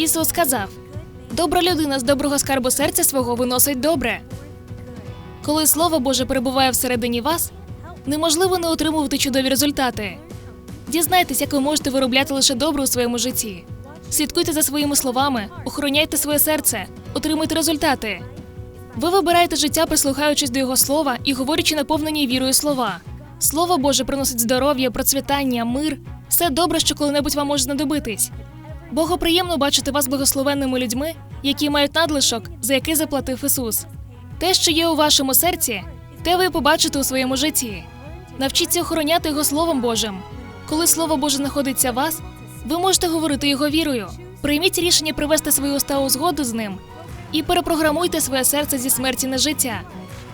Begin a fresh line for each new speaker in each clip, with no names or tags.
Ісус сказав: Добра людина з доброго скарбу серця свого виносить добре. Коли Слово Боже перебуває всередині вас, неможливо не отримувати чудові результати. Дізнайтесь, як ви можете виробляти лише добре у своєму житті. Слідкуйте за своїми словами, охороняйте своє серце, отримуйте результати. Ви вибираєте життя, прислухаючись до його слова і говорячи наповнені вірою слова. Слово Боже приносить здоров'я, процвітання, мир, все добре, що коли-небудь вам може знадобитись. Богу приємно бачити вас благословенними людьми, які мають надлишок, за який заплатив Ісус. Те, що є у вашому серці, те ви побачите у своєму житті. Навчіться охороняти його Словом Божим. Коли Слово Боже знаходиться в вас, ви можете говорити його вірою. Прийміть рішення привести свої уста у згоду з ним і перепрограмуйте своє серце зі смерті на життя.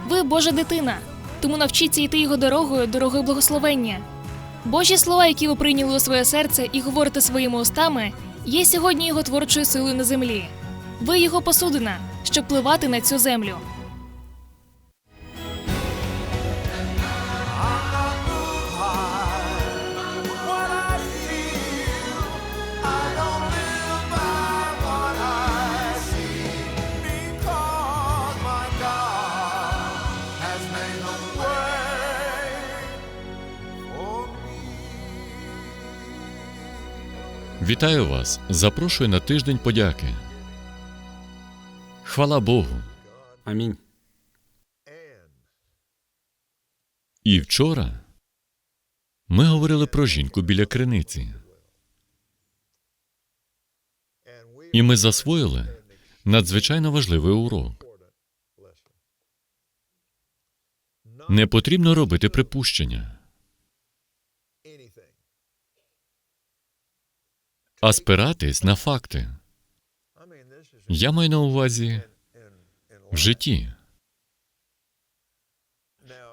Ви Божа дитина, тому навчіться йти його дорогою, дорогою благословення. Божі слова, які ви прийняли у своє серце і говорите своїми устами, є сьогодні його творчою силою на землі. Ви його посудина, щоб пливати на цю землю.
Вітаю вас! Запрошую на тиждень подяки. Хвала Богу!
Амінь.
І вчора ми говорили про жінку біля криниці, і ми засвоїли надзвичайно важливий урок. Не потрібно робити припущення, а спиратись на факти. Я маю на увазі в житті.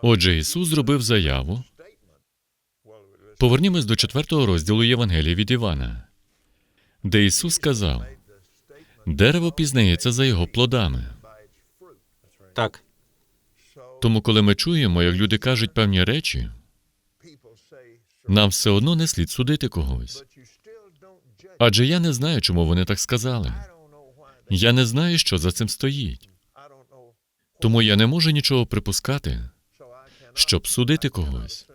Отже, Ісус зробив заяву. Повернімось до четвертого розділу Євангелія від Івана, де Ісус сказав: дерево пізнається за його плодами.
Так,
Тому, коли ми чуємо, як люди кажуть певні речі, нам все одно не слід судити когось. Адже я не знаю, чому вони так сказали. Я не знаю, що за цим стоїть. Тому я не можу нічого припускати, щоб судити когось.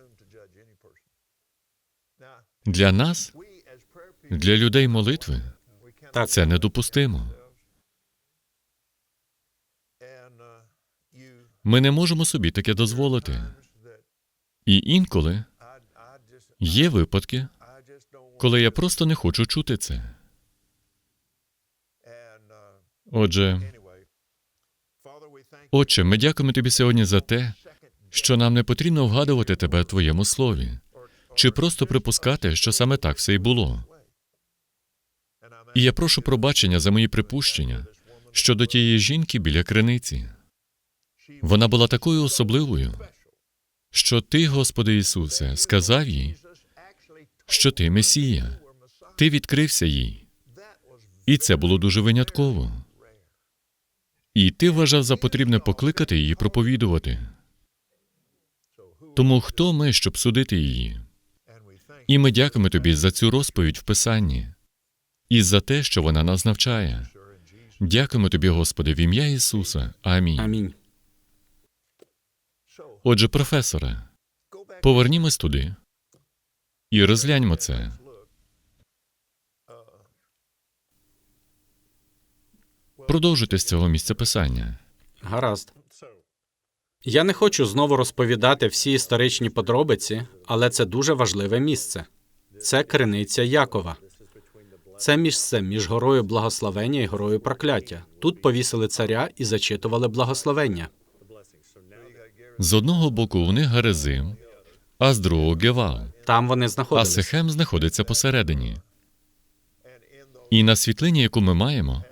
Для нас, для людей молитви, це недопустимо. Ми не можемо собі таке дозволити. І інколи є випадки, коли я просто не хочу чути це. Отже, Отче, ми дякуємо тобі сьогодні за те, що нам не потрібно вгадувати тебе в твоєму слові, чи просто припускати, що саме так все і було. І я прошу пробачення за мої припущення щодо тієї жінки біля криниці. Вона була такою особливою, що ти, Господи Ісусе, сказав їй, що ти Месія, ти відкрився їй. І це було дуже винятково. І ти вважав за потрібне покликати її проповідувати. Тому хто ми, щоб судити її? І ми дякуємо тобі за цю розповідь в Писанні і за те, що вона нас навчає. Дякуємо тобі, Господи, в ім'я Ісуса. Амінь.
амінь.
Отже, професоре, повернімось туди і розгляньмо це. Продовжуйте з цього місця писання.
Гаразд. Я не хочу знову розповідати всі історичні подробиці, але це дуже важливе місце. Це криниця Якова. Це місце між горою благословення і горою прокляття. Тут повісили царя і зачитували благословення.
З одного боку у них Гарезим, а з другого Гевал,
Там вони
а
знаходились.
Сихем знаходиться посередині. І на світлині, яку ми маємо,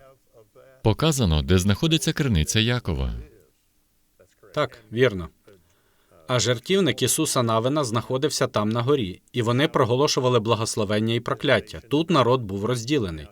показано, де знаходиться криниця Якова.
Так, вірно. А жертівник Ісуса Навина знаходився там на горі, і вони проголошували благословення і прокляття. Тут народ був розділений.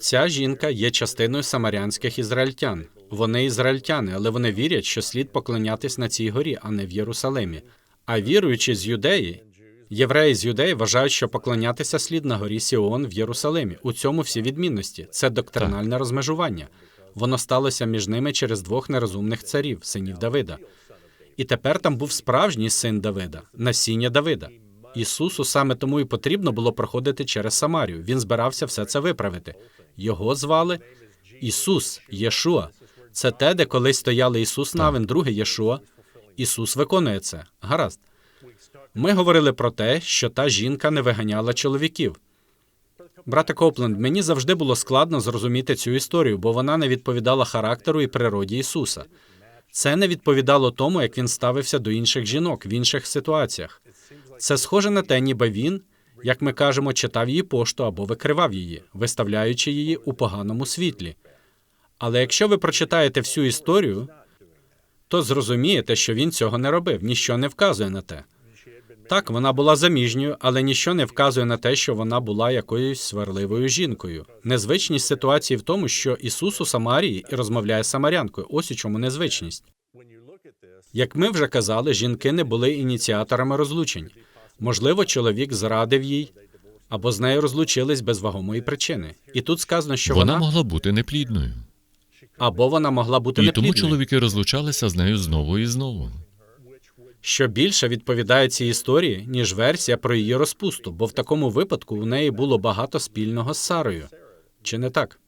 Ця жінка є частиною самарянських ізраїльтян. Вони ізраїльтяни, але вони вірять, що слід поклонятись на цій горі, а не в Єрусалимі. А віруючи з юдеї, Євреї з юдеї вважають, що поклонятися слід на горі Сіон в Єрусалимі. У цьому всі відмінності. Це доктринальне розмежування. Воно сталося між ними через двох нерозумних царів, синів Давида. І тепер там був справжній син Давида, насіння Давида. Ісусу саме тому і потрібно було проходити через Самарію. Він збирався все це виправити. Його звали Ісус, Єшуа. Це те, де колись стояли Ісус Навин, другий Єшуа. Ісус виконує це. Гаразд. Ми говорили про те, що та жінка не виганяла чоловіків. Брате Копленд, мені завжди було складно зрозуміти цю історію, бо вона не відповідала характеру і природі Ісуса. Це не відповідало тому, як він ставився до інших жінок в інших ситуаціях. Це схоже на те, ніби він, як ми кажемо, читав її пошту або викривав її, виставляючи її у поганому світлі. Але якщо ви прочитаєте всю історію, то зрозумієте, що він цього не робив, ніщо не вказує на те. Так, вона була заміжньою, але ніщо не вказує на те, що вона була якоюсь сварливою жінкою. Незвичність ситуації в тому, що Ісус у Самарії і розмовляє з самарянкою. Ось у чому незвичність. Як ми вже казали, жінки не були ініціаторами розлучень. Можливо, чоловік зрадив їй або з нею розлучились без вагомої причини. І тут сказано, що
Вона
вона,
могла бути неплідною.
Або вона могла бути
І
неплідною.
тому чоловіки розлучалися з нею знову і знову.
що більше відповідає цій історії, ніж версія про її розпусту, бо в такому випадку у неї було багато спільного з Сарою. Чи не так?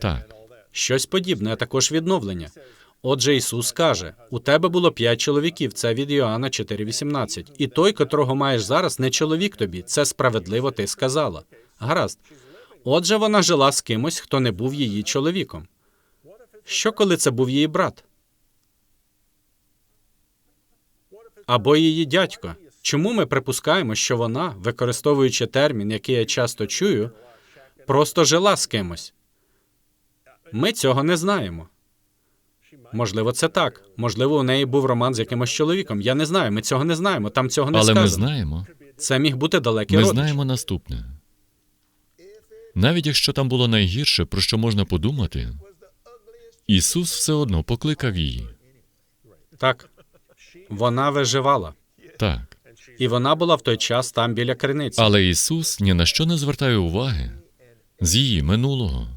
Так,
Щось подібне, а також відновлення. Отже, Ісус каже: у тебе було п'ять чоловіків. Це від Йоанна 4,18. І той, котрого маєш зараз, не чоловік тобі. Це справедливо ти сказала. Гаразд. Отже, вона жила з кимось, хто не був її чоловіком. Що коли це був її брат? Або її дядько. Чому ми припускаємо, що вона, використовуючи термін, який я часто чую, просто жила з кимось? Ми цього не знаємо. Можливо, це так. Можливо, у неї був роман з якимось чоловіком. Я не знаю. Ми цього не знаємо. Там цього не
але ми знаємо,
Це міг бути далекий
ми
родич.
знаємо наступне. Навіть якщо там було найгірше, про що можна подумати, Ісус все одно покликав її.
Так. Вона виживала.
Так.
І вона була в той час там біля криниці.
Але Ісус ні на що не звертає уваги з її минулого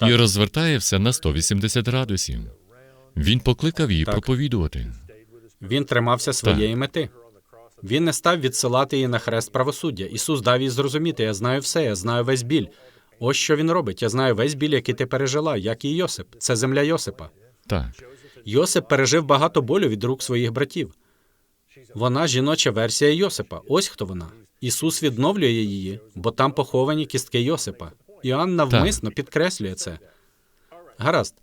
і розвертає все на 180 градусів. Він покликав її
Так.
проповідувати.
Він тримався своєї мети. Він не став відсилати її на хрест правосуддя. Ісус дав їй зрозуміти: я знаю все, я знаю весь біль. Ось що він робить. Я знаю весь біль, який ти пережила, як і Йосип. Це земля Йосипа.
Так,
Йосип пережив багато болю від рук своїх братів. Вона жіноча версія Йосипа. Ось хто вона. Ісус відновлює її, бо там поховані кістки Йосипа. Іоанн навмисно підкреслює це. Гаразд.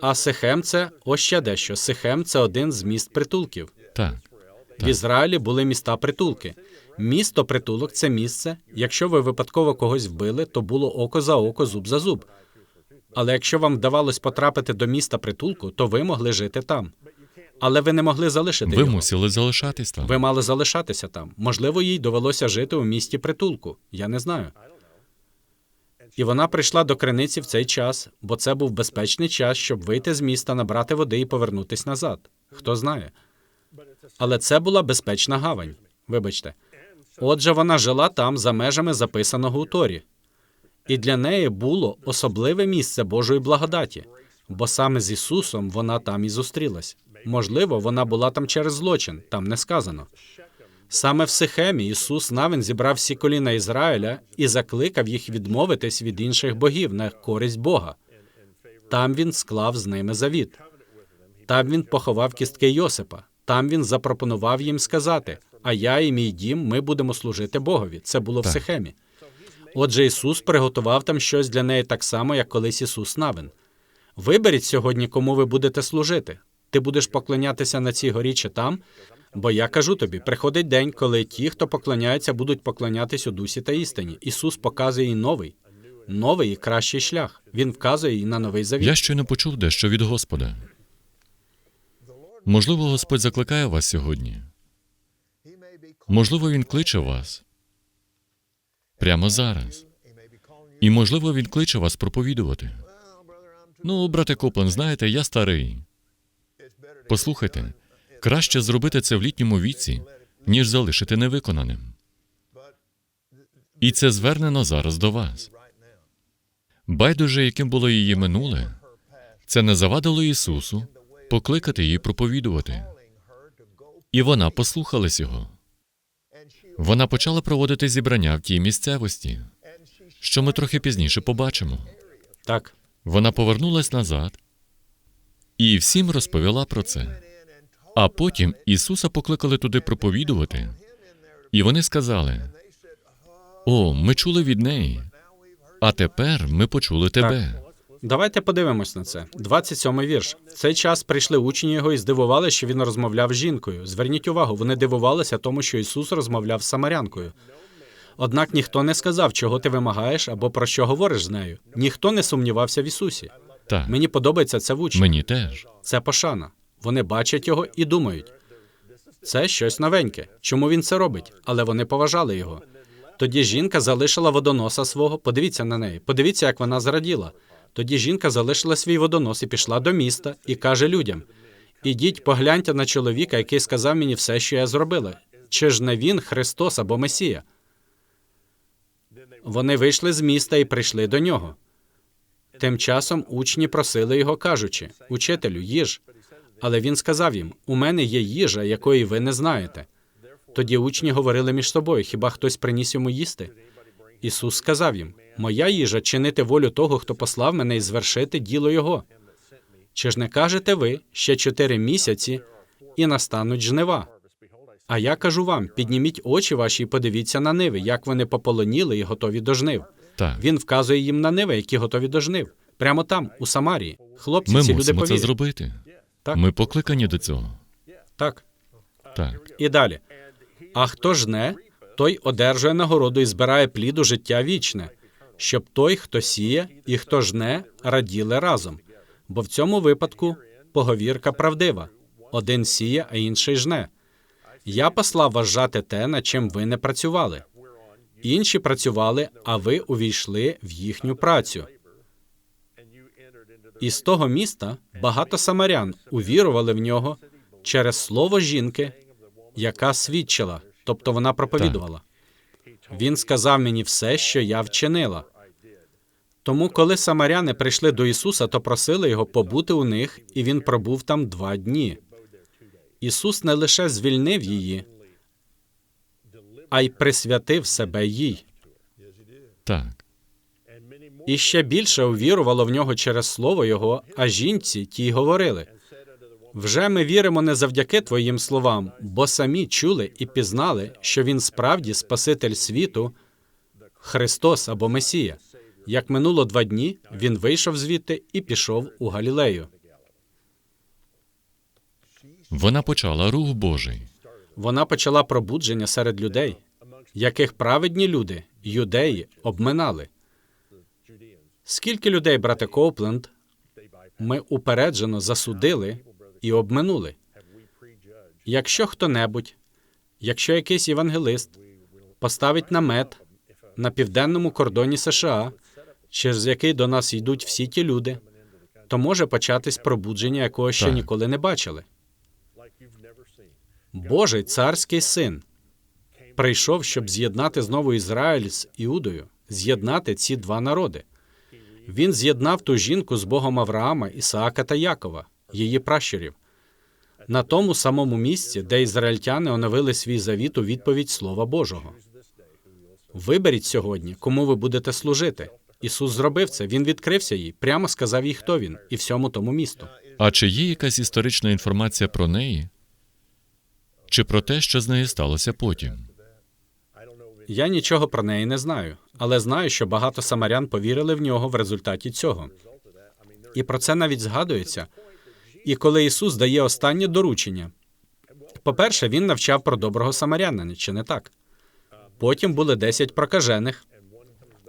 А Сихем це ось ще дещо. Сихем це один з міст притулків.
так,
В Ізраїлі були міста притулки. Місто притулок це місце. Якщо ви випадково когось вбили, то було око за око, зуб за зуб. Але якщо вам вдавалось потрапити до міста притулку, то ви могли жити там. Але ви не могли залишити
ви
його.
мусили залишатись там.
Ви мали залишатися там. Можливо, їй довелося жити у місті притулку. Я не знаю. І вона прийшла до криниці в цей час, бо це був безпечний час, щоб вийти з міста, набрати води і повернутись назад. Хто знає. Але це була безпечна гавань. Вибачте. Отже, вона жила там за межами записаного у Торі. І для неї було особливе місце Божої благодаті, бо саме з Ісусом вона там і зустрілась. Можливо, вона була там через злочин, там не сказано. Саме в Сихемі Ісус навин зібрав всі коліна Ізраїля і закликав їх відмовитись від інших богів на користь Бога. Там він склав з ними завіт. Там він поховав кістки Йосипа. Там він запропонував їм сказати: А я і мій дім ми будемо служити Богові. Це було в Сихемі. Отже, Ісус приготував там щось для неї так само, як колись Ісус Навин. Виберіть сьогодні, кому ви будете служити. Ти будеш поклонятися на цій горі чи там. Бо я кажу тобі, приходить день, коли ті, хто поклоняється, будуть поклонятись у дусі та істині. Ісус показує їй новий, новий і кращий шлях. Він вказує їй на новий завіт.
Я щойно почув дещо від Господа. Можливо, Господь закликає вас сьогодні. Можливо, Він кличе вас прямо зараз. І, можливо, Він кличе вас проповідувати. Ну, брате Коплен, знаєте, я старий. Послухайте, краще зробити це в літньому віці, ніж залишити невиконаним. І це звернено зараз до вас. Байдуже, яким було її минуле, це не завадило Ісусу покликати її проповідувати. І вона послухалась його. Вона почала проводити зібрання в тій місцевості, що ми трохи пізніше побачимо.
Так,
Вона повернулась назад і всім розповіла про це. А потім Ісуса покликали туди проповідувати, і вони сказали: О, ми чули від неї, а тепер ми почули тебе.
Давайте подивимось на це. 27 вірш. В цей час прийшли учні його і здивували, що він розмовляв з жінкою. Зверніть увагу, вони дивувалися тому, що Ісус розмовляв з самарянкою. Однак ніхто не сказав, чого ти вимагаєш або про що говориш з нею. Ніхто не сумнівався в Ісусі.
Так,
Мені подобається це в учнях.
мені теж.
Це пошана. Вони бачать його і думають. Це щось новеньке. Чому він це робить? Але вони поважали його. Тоді жінка залишила водоноса свого. Подивіться на неї. Подивіться, як вона зраділа. Тоді жінка залишила свій водонос і пішла до міста і каже людям: Ідіть, погляньте на чоловіка, який сказав мені все, що я зробила. Чи ж не він Христос або Месія? Вони вийшли з міста і прийшли до нього. Тим часом учні просили його, кажучи: Учителю, їж. Але він сказав їм: У мене є їжа, якої ви не знаєте. Тоді учні говорили між собою: хіба хтось приніс йому їсти? Ісус сказав їм: Моя їжа чинити волю того, хто послав мене і звершити діло Його. Чи ж не кажете ви ще чотири місяці і настануть жнива? А я кажу вам: підніміть очі ваші і подивіться на ниви, як вони пополоніли і готові до жнив.
Так,
Він вказує їм на ниви, які готові до жнив. Прямо там, у Самарії. Хлопці,
ми
ці люди
мусимо це
повірять.
зробити.
Так.
Ми покликані до цього.
Так.
Так,
І далі. А хто жне, той одержує нагороду і збирає пліду життя вічне, щоб той, хто сіє і хто жне, раділи разом. Бо в цьому випадку поговірка правдива: один сіє, а інший жне. Я послав вас жати те, над чим ви не працювали. Інші працювали, а ви увійшли в їхню працю. І з того міста багато самарян увірували в нього через слово жінки, яка свідчила, тобто вона проповідувала. Він сказав мені все, що я вчинила. Тому, коли самаряни прийшли до Ісуса, то просили його побути у них, і він пробув там два дні. Ісус не лише звільнив її, а й присвятив себе їй.
так,
І ще більше увірувало в нього через слово його, а жінці ті й говорили. Вже ми віримо не завдяки твоїм словам, бо самі чули і пізнали, що він справді Спаситель світу, Христос або Месія. Як минуло два дні, він вийшов звідти і пішов у Галілею.
вона почала рух Божий.
Вона почала пробудження серед людей, яких праведні люди, юдеї, обминали. Скільки людей, брате Коупленд, ми упереджено засудили і обминули. Якщо хто-небудь, якщо якийсь євангелист поставить намет на південному кордоні США, через який до нас йдуть всі ті люди, то може початись пробудження, якого ще
Так.
ніколи не бачили. Божий царський син прийшов, щоб з'єднати знову Ізраїль з Іудою, з'єднати ці два народи. Він з'єднав ту жінку з Богом Авраама, Ісаака та Якова, її пращурів, на тому самому місці, де ізраїльтяни оновили свій завіт у відповідь Слова Божого. Виберіть сьогодні, кому ви будете служити. Ісус зробив це. Він відкрився їй, прямо сказав їй, хто він, і всьому тому місту.
А чи є якась історична інформація про неї? Чи про те, що з нею сталося потім?
Я нічого про неї не знаю, але знаю, що багато самарян повірили в нього в результаті цього. І про це навіть згадується. І коли Ісус дає останнє доручення, по-перше, він навчав про доброго самарянина, чи не так? Потім були десять прокажених,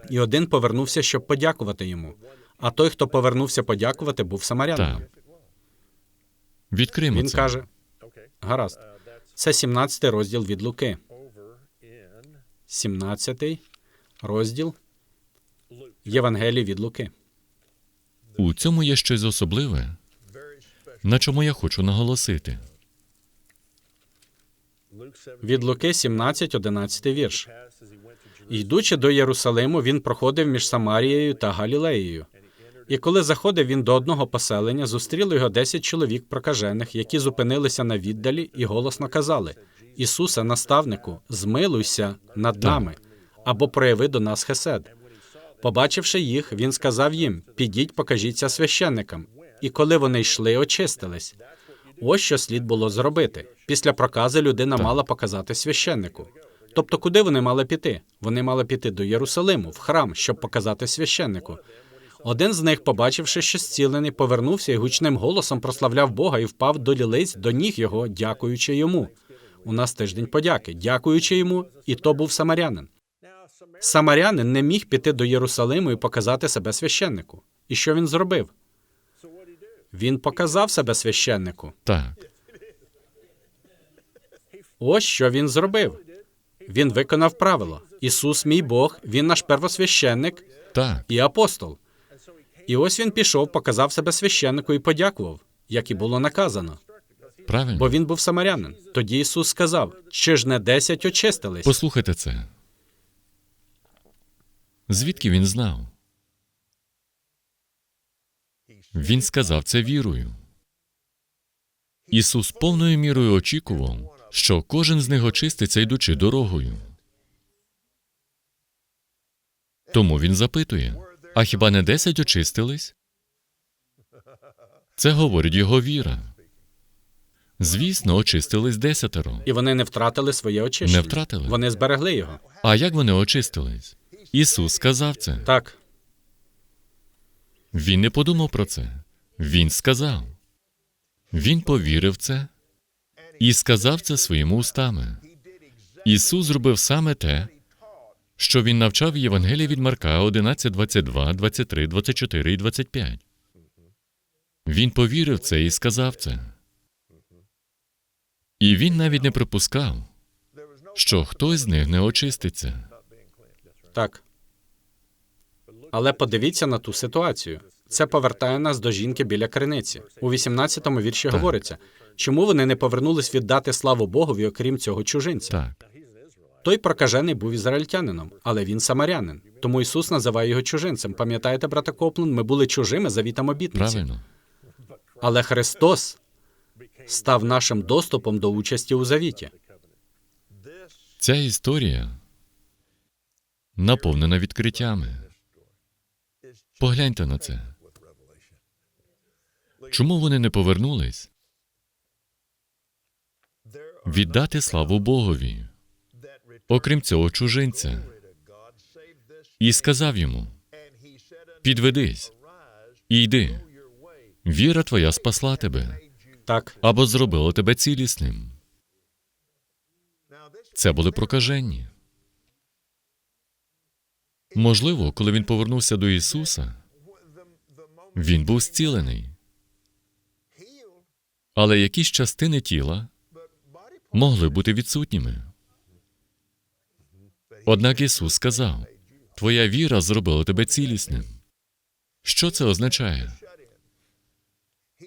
і один повернувся, щоб подякувати йому. А той, хто повернувся подякувати, був самарянином.
Так. Відкримо
Він
це.
каже: гаразд, це 17 розділ від Луки. 17 розділ Євангелії від Луки.
У цьому є щось особливе, на чому я хочу наголосити.
Від Луки 17, 11 вірш. Йдучи до Єрусалиму, він проходив між Самарією та Галілеєю. І коли заходив він до одного поселення, зустріли його десять чоловік прокажених, які зупинилися на віддалі і голосно казали: Ісусе, наставнику, змилуйся над нами або прояви до нас хесед. Побачивши їх, він сказав їм: Підіть, покажіться священникам. І коли вони йшли, очистились. Ось що слід було зробити. Після прокази людина мала показати священнику. Тобто, куди вони мали піти? Вони мали піти до Єрусалиму, в храм, щоб показати священнику. Один з них, побачивши, що зцілений, повернувся і гучним голосом прославляв Бога і впав до лілиць до ніг його, дякуючи йому. У нас тиждень подяки, дякуючи йому, і то був самарянин. Самарянин не міг піти до Єрусалиму і показати себе священнику. І що він зробив? Він показав себе священнику.
Так,
Ось що він зробив. Він виконав правило. Ісус, мій Бог, він наш первосвященник
так,
і апостол. І ось він пішов, показав себе священнику і подякував, як і було наказано.
правильно.
Бо він був самарянин. Тоді Ісус сказав: чи ж не десять очистились?
Послухайте це. Звідки він знав? Він сказав це вірою. Ісус повною мірою очікував, що кожен з них очиститься, йдучи дорогою. Тому він запитує: а хіба не десять очистились? Це говорить його віра. Звісно, очистились десятеро.
І вони не втратили своє очищення.
Не втратили?
Вони зберегли його.
А як вони очистились? Ісус сказав це.
Так,
Він не подумав про це. Він сказав. Він повірив це і сказав це своїми устами. Ісус зробив саме те, що він навчав Євангелії від Марка 11, 22, 23, 24 і 25. Він повірив це і сказав це. І він навіть не припускав, що хтось з них не очиститься.
так. Але подивіться на ту ситуацію. Це повертає нас до жінки біля криниці. У 18-му вірші говориться, чому вони не повернулись віддати славу Богові, окрім цього чужинця.
Так,
Той прокажений був ізраїльтянином, але він самарянин. Тому Ісус називає його чужинцем. Пам'ятаєте, брате Коплен, ми були чужими завітам обітниці.
правильно.
Але Христос став нашим доступом до участі у завіті.
Ця історія наповнена відкриттями. Погляньте на це. Чому вони не повернулись? Віддати славу Богові, окрім цього чужинця, і сказав йому: Підведись і йди. Віра твоя спасла тебе
Так,
або зробила тебе цілісним. Це були прокажені. Можливо, коли він повернувся до Ісуса, він був зцілений. Але якісь частини тіла могли бути відсутніми. Однак Ісус сказав: Твоя віра зробила тебе цілісним. Що це означає?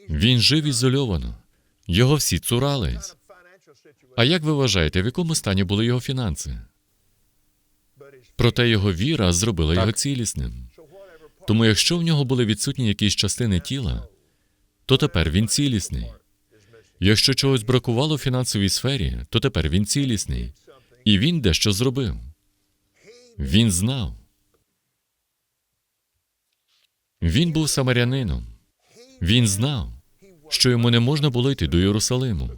Він жив ізольовано, його всі цурались. А як ви вважаєте, в якому стані були його фінанси? Проте його віра зробила його цілісним. Тому, якщо в нього були відсутні якісь частини тіла, то тепер він цілісний. Якщо чогось бракувало в фінансовій сфері, то тепер він цілісний. І він дещо зробив. Він знав. Він був самарянином. Він знав, що йому не можна було йти до Єрусалиму.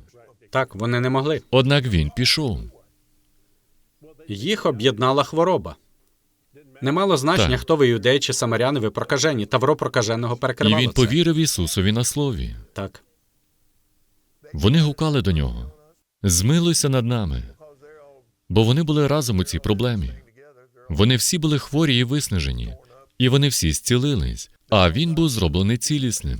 так, вони не могли.
Однак він пішов.
Їх об'єднала хвороба. Не мало значення,
Так.
хто ви юдеї чи самаряни, ви прокажені. Тавро прокаженого
І він
це.
повірив Ісусові на слові.
Так,
Вони гукали до нього: Змилуйся над нами. Бо вони були разом у цій проблемі. Вони всі були хворі і виснажені, і вони всі зцілились, а він був зроблений цілісним.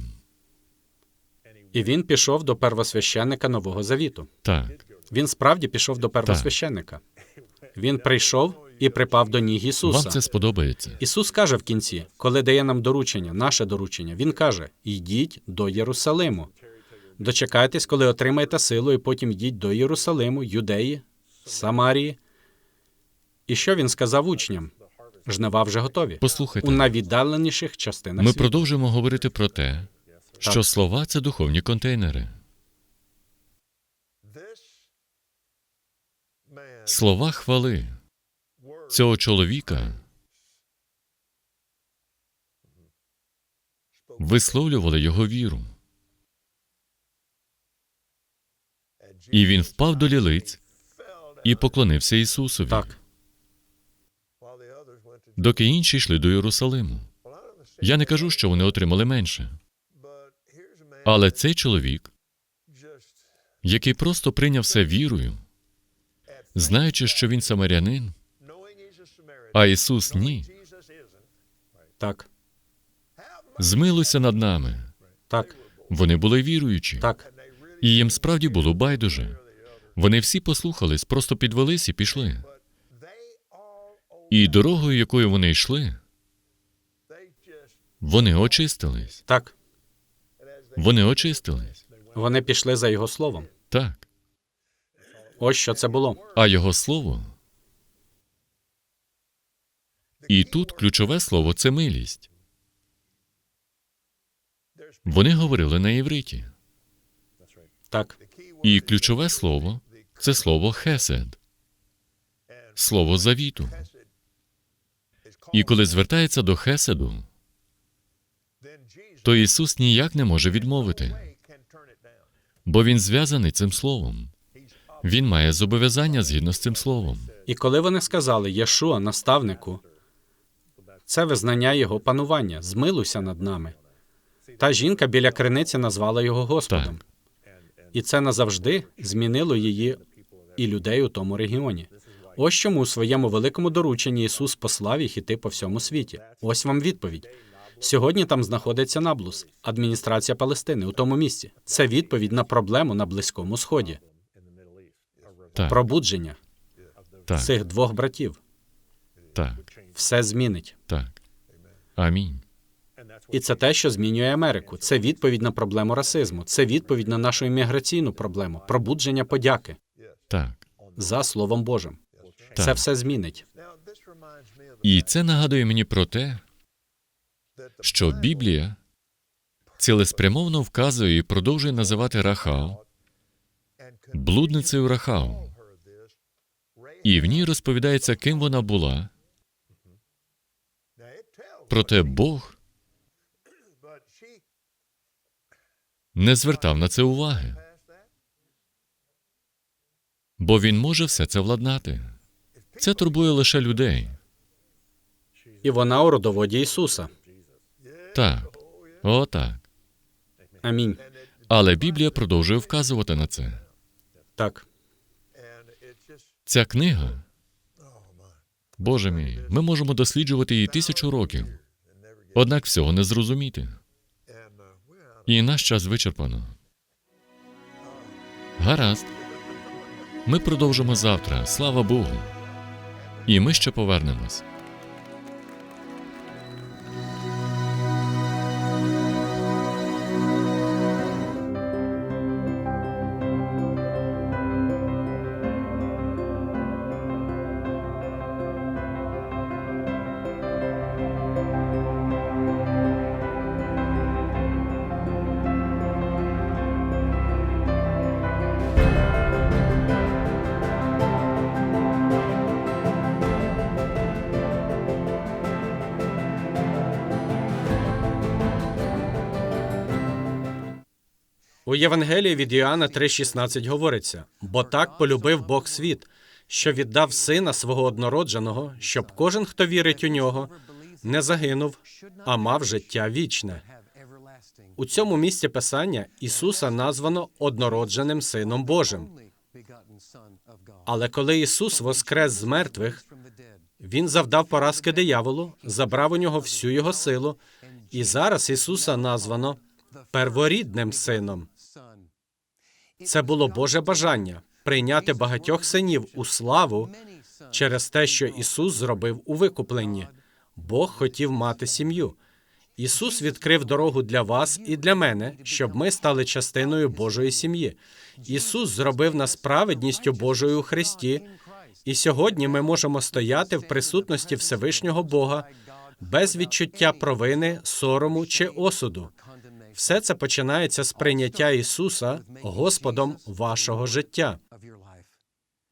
і він пішов до первосвященника Нового Завіту.
Так,
Він справді пішов до первосвященника. Він прийшов і припав до ніг Ісуса.
вам це сподобається.
Ісус каже в кінці, коли дає нам доручення, наше доручення, Він каже: йдіть до Єрусалиму. Дочекайтесь, коли отримаєте силу, і потім йдіть до Єрусалиму, Юдеї, Самарії. І що він сказав учням? Жнива вже готові.
Послухайте,
У найвіддаленіших частинах
ми
світу.
продовжуємо говорити про те, що слова це духовні контейнери. Слова хвали цього чоловіка висловлювали його віру, і він впав до лілиць і поклонився Ісусові,
Так,
доки інші йшли до Єрусалиму. Я не кажу, що вони отримали менше, але цей чоловік, який просто прийняв все вірою, знаючи, що він самарянин, а Ісус ні,
так,
змилуйся над нами.
так,
Вони були віруючі,
так,
і їм справді було байдуже. Вони всі послухались, просто підвелись і пішли. І дорогою, якою вони йшли, вони очистились.
так.
Вони очистились.
Вони пішли за його словом.
Так.
Ось що це було.
А його слово. І тут ключове слово це милість. Вони говорили на євриті.
Так,
І ключове слово це слово хесед, слово завіту. І коли звертається до хеседу, то Ісус ніяк не може відмовити, бо Він зв'язаний цим словом. Він має зобов'язання згідно з цим словом.
І коли вони сказали Єшуа, наставнику, це визнання його панування, змилуйся над нами. Та жінка біля криниці назвала його Господом.
Так.
І це назавжди змінило її і людей у тому регіоні. Ось чому у своєму великому дорученні Ісус послав їх іти по всьому світі. Ось вам відповідь. Сьогодні там знаходиться Наблус, адміністрація Палестини у тому місці. Це відповідь на проблему на Близькому Сході.
Так,
Пробудження
так,
цих двох братів
так,
все змінить.
так. Амінь.
І це те, що змінює Америку. Це відповідь на проблему расизму. Це відповідь на нашу імміграційну проблему, пробудження подяки
Так.
за Словом Божим. Це все змінить.
І це нагадує мені про те, що Біблія цілеспрямовно вказує і продовжує називати Рахав блудницею Рахав. І в ній розповідається, ким вона була. Проте Бог не звертав на це уваги, бо він може все це владнати. Це турбує лише людей.
І вона у родоводі Ісуса.
Так, отак.
Амінь.
Але Біблія продовжує вказувати на це.
Так,
Ця книга, Боже мій, ми можемо досліджувати її тисячу років, однак всього не зрозуміти. І наш час вичерпано. Гаразд. Ми продовжимо завтра, слава Богу. І ми ще повернемось.
Євангелії від Іоанна 3,16 говориться: бо так полюбив Бог світ, що віддав сина свого однородженого, щоб кожен, хто вірить у нього, не загинув, а мав життя вічне. У цьому місці писання Ісуса названо однородженим Сином Божим. Але коли Ісус воскрес з мертвих, Він завдав поразки дияволу, забрав у нього всю його силу, і зараз Ісуса названо перворідним сином. Це було Боже бажання прийняти багатьох синів у славу через те, що Ісус зробив у викупленні. Бог хотів мати сім'ю. Ісус відкрив дорогу для вас і для мене, щоб ми стали частиною Божої сім'ї. Ісус зробив нас праведністю Божою у Христі, і сьогодні ми можемо стояти в присутності Всевишнього Бога без відчуття провини, сорому чи осуду. Все це починається з прийняття Ісуса Господом вашого життя.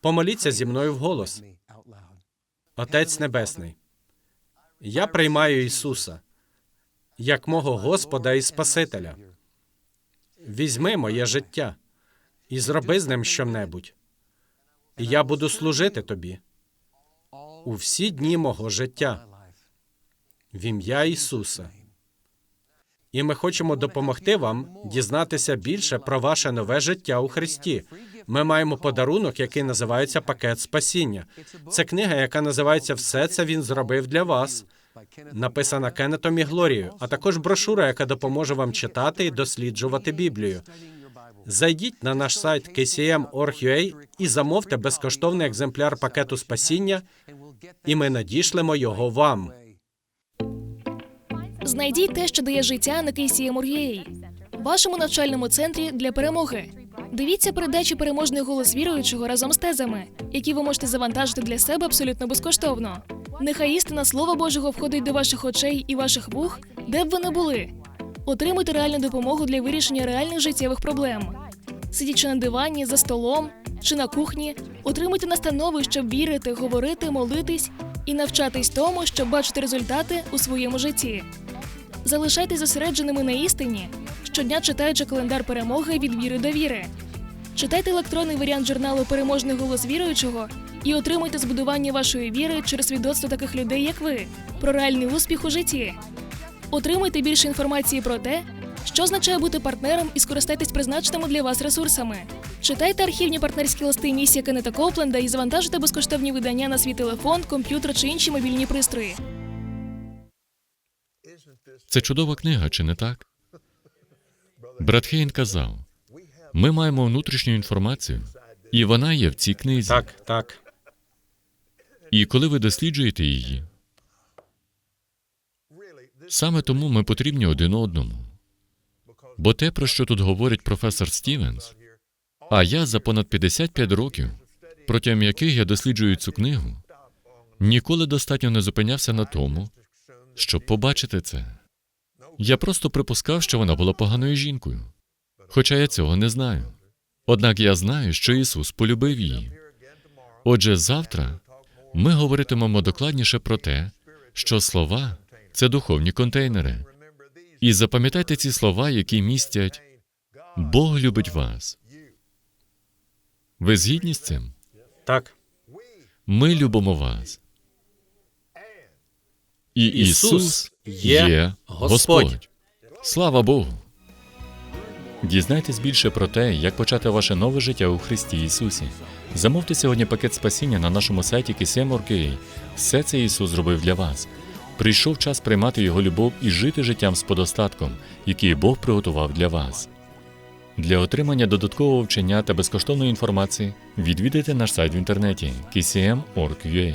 Помоліться зі мною вголос. Отець Небесний, я приймаю Ісуса як мого Господа і Спасителя. Візьми моє життя і зроби з ним щонебудь. І я буду служити тобі у всі дні мого життя в ім'я Ісуса. І ми хочемо допомогти вам дізнатися більше про ваше нове життя у Христі. Ми маємо подарунок, який називається пакет спасіння. Це книга, яка називається Все це він зробив для вас. Написана Кеннетом і Глорією, а також брошура, яка допоможе вам читати і досліджувати Біблію. Зайдіть на наш сайт kcm.org.ua і замовте безкоштовний екземпляр пакету спасіння, і ми надішлемо його вам.
Знайдіть те, що дає життя на KCM.org.ua, вашому навчальному центрі для перемоги. Дивіться передачі переможний голос віруючого разом з тезами, які ви можете завантажити для себе абсолютно безкоштовно. Нехай істина Слова Божого входить до ваших очей і ваших вух, де б ви не були. Отримуйте реальну допомогу для вирішення реальних життєвих проблем. Сидячи на дивані, за столом чи на кухні, отримуйте настанови, щоб вірити, говорити, молитись і навчатись тому, щоб бачити результати у своєму житті. Залишайтесь зосередженими на істині, щодня читаючи календар перемоги від віри до віри. Читайте електронний варіант журналу Переможний голос віруючого і отримуйте збудування вашої віри через свідоцтво таких людей, як ви, про реальний успіх у житті. Отримуйте більше інформації про те, що означає бути партнером і скористайтесь призначеними для вас ресурсами. Читайте архівні партнерські листи місія Кеннета Копленда і завантажуйте безкоштовні видання на свій телефон, комп'ютер чи інші мобільні пристрої.
Це чудова книга, чи не так? Брат Хейн казав: ми маємо внутрішню інформацію, і вона є в цій книзі.
Так, так.
І коли ви досліджуєте її, саме тому ми потрібні один одному. Бо те, про що тут говорить професор Стівенс, а я за понад 55 років, протягом яких я досліджую цю книгу, ніколи достатньо не зупинявся на тому, щоб побачити це. Я просто припускав, що вона була поганою жінкою, хоча я цього не знаю. Однак я знаю, що Ісус полюбив її. Отже, завтра ми говоритимемо докладніше про те, що слова це духовні контейнери. І запам'ятайте ці слова, які містять Бог любить вас. Ви згідні з цим?
Так.
Ми любимо вас. І Ісус є Господь. Слава Богу. Дізнайтесь більше про те, як почати ваше нове життя у Христі Ісусі. Замовте сьогодні пакет спасіння на нашому сайті KSM.org.ua. Все це Ісус зробив для вас. Прийшов час приймати Його любов і жити життям з подостатком, який Бог приготував для вас. Для отримання додаткового вчення та безкоштовної інформації відвідайте наш сайт в інтернеті kcm.org.ua.